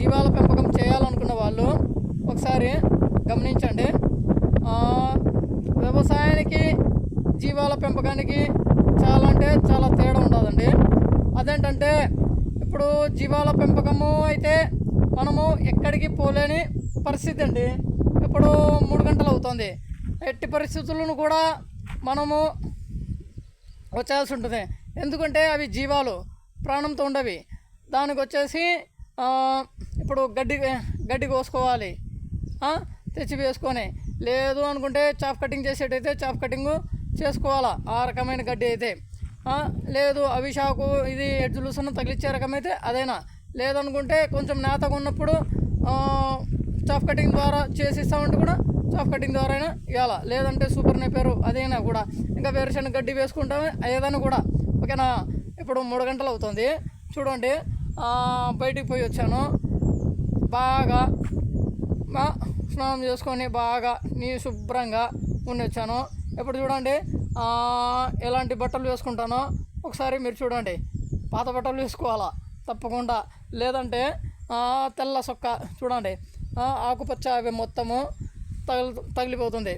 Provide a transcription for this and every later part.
జీవాల పెంపకం చేయాలనుకున్న వాళ్ళు ఒకసారి గమనించండి. వ్యవసాయానికి జీవాల పెంపకానికి చాలా అంటే చాలా తేడా ఉండదండి అదేంటంటే ఇప్పుడు జీవాల పెంపకము అయితే మనము ఎక్కడికి పోలేని పరిస్థితి అండి. ఇప్పుడు మూడు గంటలు అవుతుంది. ఎట్టి పరిస్థితులను కూడా మనము వచ్చేయాల్సి ఉంటుంది ఎందుకంటే అవి జీవాలు ప్రాణంతో ఉండవి. దానికి వచ్చేసి ఇప్పుడు గడ్డి గడ్డి కోసుకోవాలి. తెచ్చి వేసుకొని. లేదు అనుకుంటే చాప్ కటింగ్ చేసేటైతే చాప్ కటింగ్ చేసుకోవాలా. ఆ రకమైన గడ్డి అయితే. లేదు అవిషాకు ఇది ఎడ్జులుసన్న తగిలిచ్చే రకమైతే అదైనా? లేదనుకుంటే కొంచెం నేతగా ఉన్నప్పుడు చాఫ్ కటింగ్ ద్వారా చేసిస్తామంటే కూడా చాప్ కటింగ్ ద్వారా అయినా ఇవ్వాలా లేదంటే సూపర్ నేపేరు అదైనా కూడా. ఇంకా వేరుశనగ గడ్డి వేసుకుంటామే ఏదైనా కూడా. ఓకేనా? ఇప్పుడు మూడు గంటలు అవుతుంది. చూడండి. బయటికి పోయి వచ్చాను. బాగా మా స్నానం చేసుకొని బాగా నీ శుభ్రంగా ఉండి వచ్చాను ఇప్పుడు చూడండి ఎలాంటి బట్టలు వేసుకుంటానో ఒకసారి మీరు చూడండి. పాత బట్టలు వేసుకోవాలా? తప్పకుండా. లేదంటే తెల్ల సొక్క చూడండి. ఆకుపచ్చ అవి మొత్తము తగిలి తగిలిపోతుంది.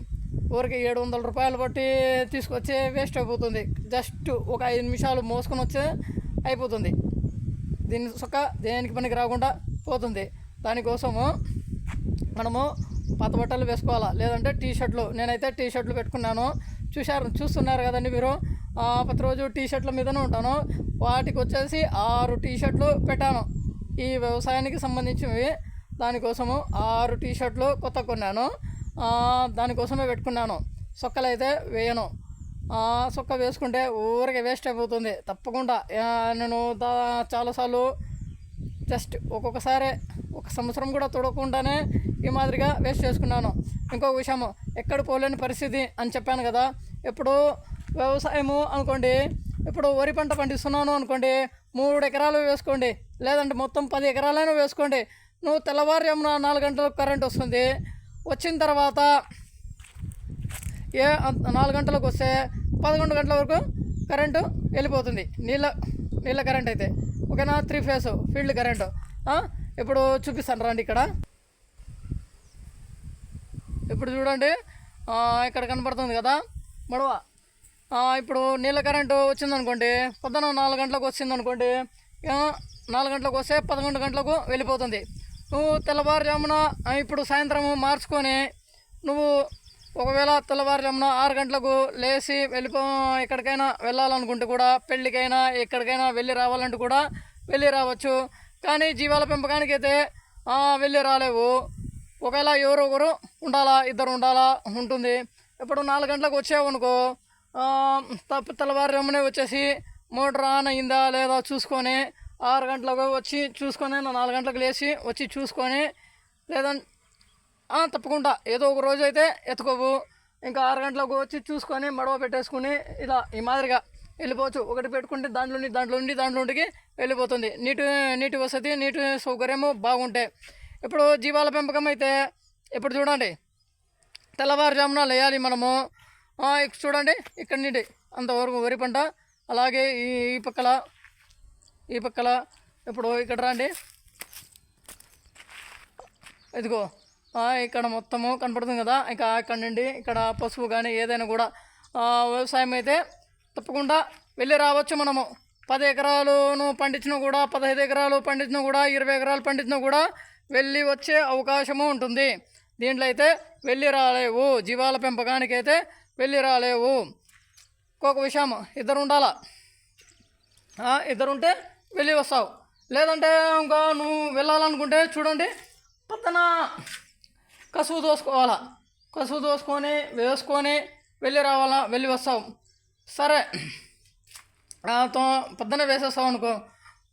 ఊరికి ఏడు వందల రూపాయలు బట్టి తీసుకొచ్చి వేస్ట్ అయిపోతుంది. జస్ట్ ఒక ఐదు నిమిషాలు మోసుకొని వచ్చే అయిపోతుంది. దీని సొక్క దేనికి పనికి రాకుండా పోతుంది. దానికోసము మనము పాత బట్టలు వేసుకోవాలా? లేదంటే టీ షర్ట్లు నేనైతే టీ షర్ట్లు పెట్టుకున్నాను. చూశారు చూస్తున్నారు కదండి మీరు. ప్రతిరోజు టీ షర్ట్ల మీదనే ఉంటాను. వాటికి వచ్చేసి ఆరు టీ షర్ట్లు పెట్టాను. ఈ వ్యవసాయానికి సంబంధించినవి. దానికోసము ఆరు టీ షర్ట్లు కొత్త కొన్నాను. దానికోసమే పెట్టుకున్నాను. సొక్కలు అయితే వేయను సొక్క వేసుకుంటే ఊరికే వేస్ట్ అయిపోతుంది. తప్పకుండా. నేను దా చాలాసార్లు జస్ట్ ఒక్కొక్కసారి ఒక సంవత్సరం కూడా తొడకుండానే ఈ మాదిరిగా వేస్ట్ చేసుకున్నాను. ఇంకొక విషయము ఎక్కడ పోలేని పరిస్థితి అని చెప్పాను కదా. ఇప్పుడు వ్యవసాయము అనుకోండి ఇప్పుడు వరి పంట పండిస్తున్నాను అనుకోండి మూడు ఎకరాలు వేసుకోండి లేదంటే మొత్తం పది ఎకరాలైనా వేసుకోండి. నువ్వు తెల్లవారుజామున నాలుగు గంటలకు కరెంట్ వస్తుంది. వచ్చిన తర్వాత ఏ నాలుగు గంటలకు వస్తే పదకొండు గంటల వరకు కరెంటు వెళ్ళిపోతుంది. నీళ్ళ నీళ్ళ కరెంట్ అయితే. ఓకేనా? Three phase field current. ఇప్పుడు చూపిస్తాను రండి ఇక్కడ. ఇప్పుడు చూడండి ఇక్కడ కనపడుతుంది కదా మడవ. ఇప్పుడు నీళ్ళ కరెంటు వచ్చిందనుకోండి పొద్దున నాలుగు గంటలకు వచ్చిందనుకోండి నాలుగు గంటలకు వస్తే పదకొండు గంటలకు వెళ్ళిపోతుంది. నువ్వు తెల్లవారుజామున ఇప్పుడు సాయంత్రం మార్చుకొని నువ్వు ఒకవేళ తెల్లవారుజామున ఆరు గంటలకు లేచి వెళ్ళిపో ఎక్కడికైనా వెళ్ళాలనుకుంటే కూడా పెళ్ళికైనా ఎక్కడికైనా వెళ్ళి రావాలంటే కూడా వెళ్ళి రావచ్చు. కానీ జీవాల పెంపకానికి అయితే వెళ్ళి రాలేవు. ఒకవేళ ఎవరో ఒకరు ఉండాలా ఇద్దరు ఉండాలా ఉంటుంది. ఇప్పుడు నాలుగు గంటలకు వచ్చావనుకో తప్పు తెల్లవారు రమ్మనే తెల్లవారుజామునే వచ్చేసి మోటార్ ఆన్ అయిందా లేదా చూసుకొని ఆరు గంటలకు వచ్చి చూసుకొని నాలుగు గంటలకు లేచి వచ్చి చూసుకొని లేదంటే తప్పకుండా ఏదో ఒక రోజు అయితే ఎత్తుకోవు. ఇంకా ఆరు గంటలకు వచ్చి చూసుకొని మడవ పెట్టేసుకుని ఇలా ఈ మాదిరిగా వెళ్ళిపోవచ్చు. ఒకటి పెట్టుకుంటే దాంట్లో దాంట్లో ఉండి దాంట్లో వెళ్ళిపోతుంది. నీటి నీటి వసతి నీటి సౌకర్యము బాగుంటాయి ఇప్పుడు జీవాల పెంపకం అయితే ఇప్పుడు చూడండి. తెల్లవారుజామున లేయాలి మనము. చూడండి ఇక్కడ నుండి అంతవరకు వరి పంట అలాగే ఈ ఈ పక్కల ఈ పక్కల ఇప్పుడు ఇక్కడ రండి. ఇదిగో ఇక్కడ మొత్తము కనపడుతుంది కదా. ఇంకా అక్కడ నుండి ఇక్కడ పసుపు కానీ ఏదైనా కూడా వ్యవసాయం అయితే తప్పకుండా వెళ్ళి రావచ్చు మనము. పది ఎకరాలను పండించినా కూడా పదహైదు ఎకరాలు పండించినా కూడా ఇరవై ఎకరాలు పండించినా కూడా వెళ్ళి వచ్చే అవకాశము ఉంటుంది. దీంట్లో అయితే వెళ్ళి రాలేవు. జీవాల పెంపకానికి అయితే వెళ్ళి రాలేవు. ఇంకొక విషయం ఇద్దరు ఉండాలా? ఇద్దరుంటే ఇద్దరు ఉంటే వెళ్ళి వస్తావు. లేదంటే ఇంకా నువ్వు వెళ్ళాలనుకుంటే చూడండి పక్కన కసువు దోసుకోవాలా? కసువు దోసుకొని వేసుకొని వెళ్ళి రావాలా? వెళ్ళి వస్తావు. సరే తో- పొద్దున వేసేస్తావు అనుకో.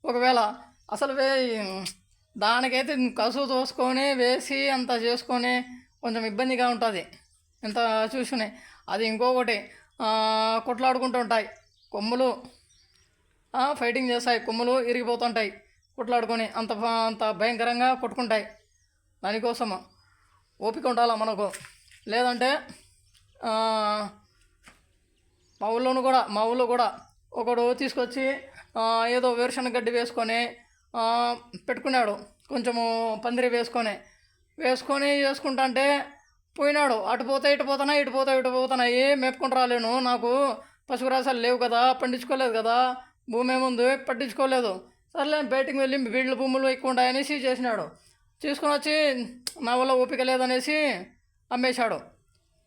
ఒకవేళ అసలు వే దానికైతే కసువు తోసుకొని వేసి అంత చేసుకొని కొంచెం ఇబ్బందిగా ఉంటుంది. ఇంత చూసుకుని. అది ఇంకొకటి కొట్లాడుకుంటూ ఉంటాయి. కొమ్ములు ఫైటింగ్ చేస్తాయి. కొమ్ములు ఇరిగిపోతుంటాయి. కొట్లాడుకొని అంత అంత భయంకరంగా కొట్టుకుంటాయి. దానికోసం ఓపిక ఉండాలా మనకు? లేదంటే మా ఊళ్ళోను కూడా మా ఊళ్ళో కూడా ఒకడు తీసుకొచ్చి ఏదో వేరుశనగ గడ్డి వేసుకొని పెట్టుకున్నాడు. కొంచెము పందిరి వేసుకొని. వేసుకొని చేసుకుంటా అంటే పోయినాడు. అటు పోతే ఇటు పోతానా ఇటు పోతా ఇటు పోతానా ఏం మేపుకొని రాలేను. నాకు పశుగ్రాసాలు లేవు కదా పండించుకోలేదు కదా భూమి ఏముంది పట్టించుకోలేదు. సర్లే బయటికి వెళ్ళి వీళ్ళ భూములు ఎక్కువ ఉంటాయనేసి చేసినాడు. తీసుకొని వచ్చి నా వల్ల ఓపిక లేదనేసి అమ్మేశాడు.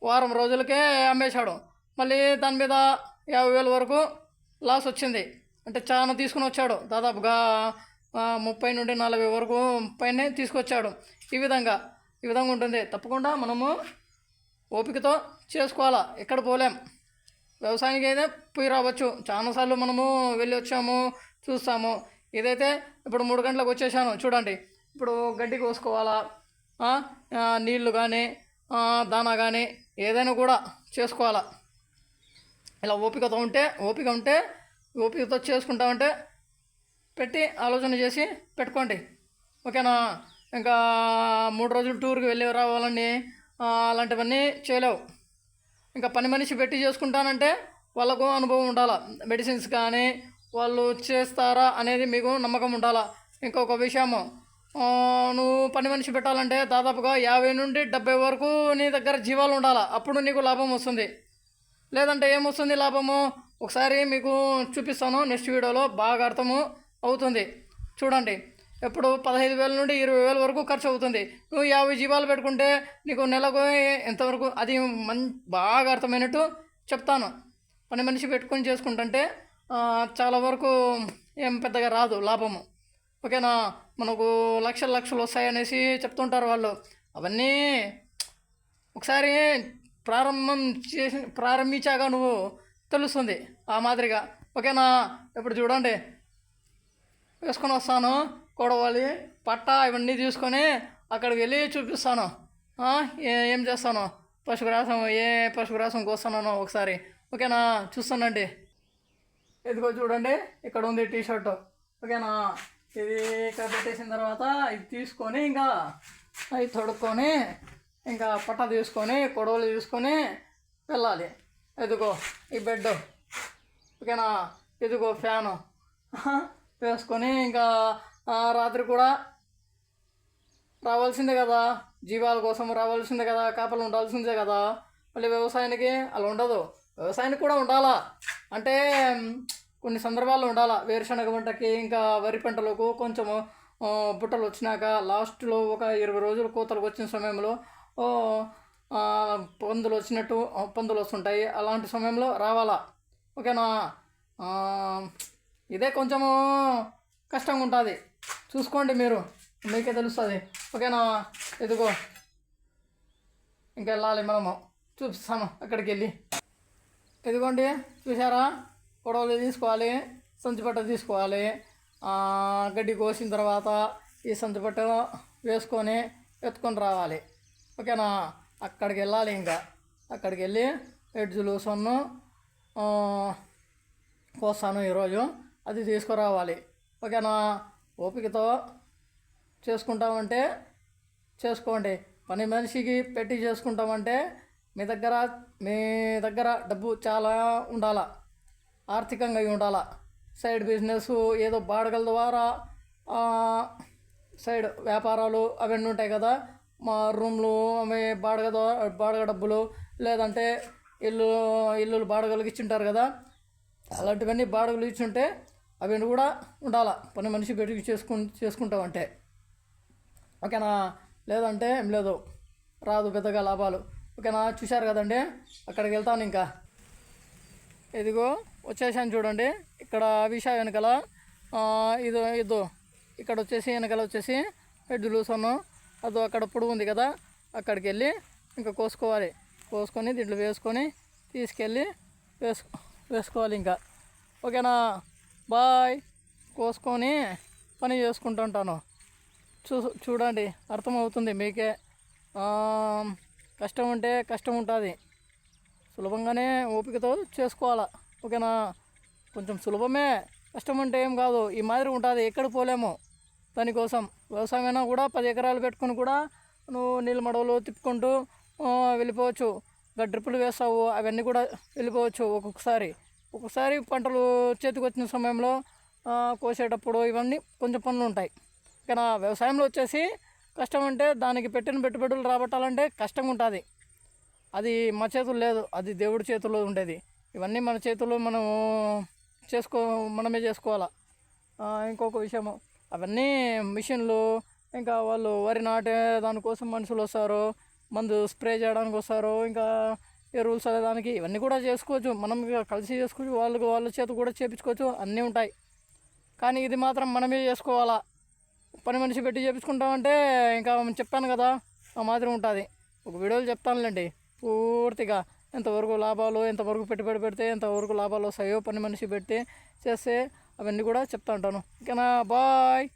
వారం రోజులకే అమ్మేశాడు. మళ్ళీ దాని మీద యాభై వేల వరకు లాస్ వచ్చింది. అంటే చాలా తీసుకుని వచ్చాడు. దాదాపుగా ముప్పై నుండి నలభై వరకు పైనే తీసుకొచ్చాడు. ఈ విధంగా ఈ విధంగా ఉంటుంది. తప్పకుండా మనము ఓపికతో చేసుకోవాలా? ఎక్కడ పోలేం. వ్యవసాయానికి అయితే పోయి రావచ్చు. చాలాసార్లు మనము వెళ్ళి వచ్చాము చూస్తాము. ఇదైతే ఇప్పుడు మూడు గంటలకు వచ్చేసాను చూడండి. ఇప్పుడు గడ్డి కోసుకోవాలా? నీళ్ళు కానీ దానా కానీ ఏదైనా కూడా చేసుకోవాలా? ఇలా ఓపికతో ఉంటే ఓపిక ఉంటే ఓపికతో చేసుకుంటామంటే పెట్టి ఆలోచన చేసి పెట్టుకోండి. ఓకేనా? ఇంకా మూడు రోజులు టూర్కి వెళ్ళి రావాలని అలాంటివన్నీ చేయలేవు. ఇంకా పని మనిషి పెట్టి చేసుకుంటానంటే వాళ్ళకు అనుభవం ఉండాలా? మెడిసిన్స్ కానీ వాళ్ళు చేస్తారా అనేది మీకు నమ్మకం ఉండాలా? ఇంకొక విషయము నువ్వు పని మనిషి పెట్టాలంటే దాదాపుగా యాభై నుండి డెబ్బై వరకు నీ దగ్గర జీవాలు ఉండాలా? అప్పుడు నీకు లాభం వస్తుంది. లేదంటే ఏమొస్తుంది లాభము? ఒకసారి మీకు చూపిస్తాను నెక్స్ట్ వీడియోలో బాగా అర్థము అవుతుంది. చూడండి ఎప్పుడు పదహైదు వేల నుండి ఇరవై వేల వరకు ఖర్చు అవుతుంది. నువ్వు యాభై జీవాలు పెట్టుకుంటే నీకు నెలకు ఎంతవరకు అది మం బాగా అర్థమైనట్టు చెప్తాను. పని మనిషి పెట్టుకొని చేసుకుంటుంటే చాలా వరకు ఏం పెద్దగా రాదు లాభము. ఓకేనా? మనకు లక్షలు లక్షలు వస్తాయనేసి చెప్తుంటారు వాళ్ళు. అవన్నీ ఒకసారి ప్రారంభం చేసి ప్రారంభించాక నువ్వు తెలుస్తుంది ఆ మాదిరిగా. ఓకేనా? ఇప్పుడు చూడండి. వేసుకొని వస్తాను. కొడవాలి. పట్ట ఇవన్నీ తీసుకొని అక్కడికి వెళ్ళి చూపిస్తాను. ఏ- ఏం చేస్తాను? పశుగ్రాసం ఏ పశుగ్రాసం కోస్తానో ఒకసారి. ఓకేనా? చూస్తానండి. ఇదిగో చూడండి. ఇక్కడ ఉంది టీ షర్ట్ ఓకేనా? ఇది ఇక్కడ పెట్టేసిన తర్వాత ఇది తీసుకొని ఇంకా అవి తొడుక్కొని ఇంకా పట్ట తీసుకొని కొడవలు తీసుకొని వెళ్ళాలి. ఎదుగో ఈ బెడ్ ఓకేనా? ఎదుగో ఫ్యాను. వేసుకొని ఇంకా రాత్రి కూడా రావాల్సిందే కదా. జీవాల కోసం రావాల్సిందే కదా. కాపలు ఉండాల్సిందే కదా. మళ్ళీ వ్యవసాయానికి అలా ఉండదు. వ్యవసాయానికి కూడా ఉండాలా? అంటే కొన్ని సందర్భాల్లో ఉండాలా? వేరుశనగ పంటకి ఇంకా వరి పంటలకు కొంచెము బుట్టలు వచ్చినాక లాస్ట్లో ఒక ఇరవై రోజులు కోతలకు వచ్చిన సమయంలో పందులు వచ్చినట్టు పందులు వస్తుంటాయి. అలాంటి సమయంలో రావాలా? ఓకేనా? ఇదే కొంచెము కష్టంగా ఉంటుంది. చూసుకోండి మీరు. మీకే తెలుస్తుంది. ఓకేనా? ఎదుగో ఇంకా వెళ్ళాలి మనము. చూపిస్తాను అక్కడికి వెళ్ళి. ఎదుగోండి చూసారా గొడవలు తీసుకోవాలి. సంచిపట్ట తీసుకోవాలి. గడ్డి కోసిన తర్వాత ఈ సంచిపట్ట వేసుకొని ఎత్తుకొని రావాలి. ఓకేనా? అక్కడికి వెళ్ళాలి ఇంకా. అక్కడికి వెళ్ళి ఎడ్జులు సొన్ను కోస్తాను ఈరోజు. అది తీసుకురావాలి. ఓకేనా? ఓపికతో చేసుకుంటామంటే చేసుకోండి. పని మనిషికి పెట్టి చేసుకుంటామంటే మీ దగ్గర మీ దగ్గర డబ్బు చాలా ఉండాలా? ఆర్థికంగా ఉండాలా? సైడ్ బిజినెస్ ఏదో బాడగల ద్వారా సైడ్ వ్యాపారాలు అవన్నీ ఉంటాయి కదా. మా రూమ్లు అవి బాడగ బాడగ డబ్బులు లేదంటే ఇల్లు ఇల్లులు బాడగలకి ఇచ్చింటారు కదా. అలాంటివన్నీ బాడగలు ఇచ్చుంటే అవన్నీ కూడా ఉండాలా. పని మనిషి పెట్టి చేసుకు చేసుకుంటామంటే ఓకేనా? లేదంటే ఏం లేదు. రాదు పెద్దగా లాభాలు. ఓకేనా? చూశారు కదండి? అక్కడికి వెళ్తాను ఇంకా. ఇదిగో వచ్చేసాను చూడండి. ఇక్కడ విషా వెనకాల ఇది ఇదో. ఇక్కడ వచ్చేసి వెనకాల వచ్చేసి హెడ్ లూసను అదో అక్కడ పొడుగు ఉంది కదా అక్కడికి వెళ్ళి ఇంకా కోసుకోవాలి. కోసుకొని దీంట్లో వేసుకొని తీసుకెళ్ళి వేసు వేసుకోవాలి ఇంకా. ఓకేనా? బాయ్. కోసుకొని పని చేసుకుంటుంటాను చూ చూడండి అర్థమవుతుంది మీకే. కష్టం ఉంటే కష్టం ఉంటుంది. సులభంగానే ఓపికతో చేసుకోవాలా. ఓకేనా? కొంచెం సులభమే. కష్టం అంటే ఏం కాదు. ఈ మాదిరి ఉంటుంది. ఎక్కడ పోలేము. దానికోసం వ్యవసాయమైనా కూడా పది ఎకరాలు పెట్టుకుని కూడా నువ్వు నీళ్ళు మడవలు తిప్పుకుంటూ వెళ్ళిపోవచ్చు. ఇంకా డ్రిప్పులు వేస్తావు అవన్నీ కూడా వెళ్ళిపోవచ్చు ఒక్కొక్కసారి. ఒక్కొక్కసారి పంటలు చేతికి వచ్చిన సమయంలో కోసేటప్పుడు ఇవన్నీ కొంచెం పనులు ఉంటాయి. ఇక్కడ వ్యవసాయంలో వచ్చేసి కష్టం అంటే దానికి పెట్టిన పెట్టుబడులు రాబట్టాలంటే కష్టంగా ఉంటుంది. అది మా చేతులు లేదు అది దేవుడి చేతుల్లో ఉండేది. ఇవన్నీ మన చేతుల్లో మనం చేసుకో మనమే చేసుకోవాలా? ఇంకొక విషయము. అవన్నీ మిషన్లు ఇంకా వాళ్ళు వరి నాటే దానికోసం మనుషులు వస్తారు మందు స్ప్రే చేయడానికి వస్తారు ఇంకా ఎరువులు చల్లడానికి ఇవన్నీ కూడా చేసుకోవచ్చు. మనం కలిసి చేసుకోవచ్చు వాళ్ళకి వాళ్ళ చేత కూడా చేపించుకోవచ్చు అన్నీ ఉంటాయి. కానీ ఇది మాత్రం మనమే చేసుకోవాలా? పని మనిషి పెట్టి చేపించుకుంటామంటే ఇంకా చెప్పాను కదా ఆ మాదిరి ఉంటుంది. ఒక వీడియోలు చెప్తానులేండి. పూర్తిగా ఎంతవరకు లాభాలు ఎంతవరకు పెట్టుబడి పెడితే ఎంతవరకు లాభాలు వస్తాయో పని మనిషి పెట్టి చేస్తే అవన్నీ కూడా చెప్తా ఉంటాను. ఓకేనా? బాయ్.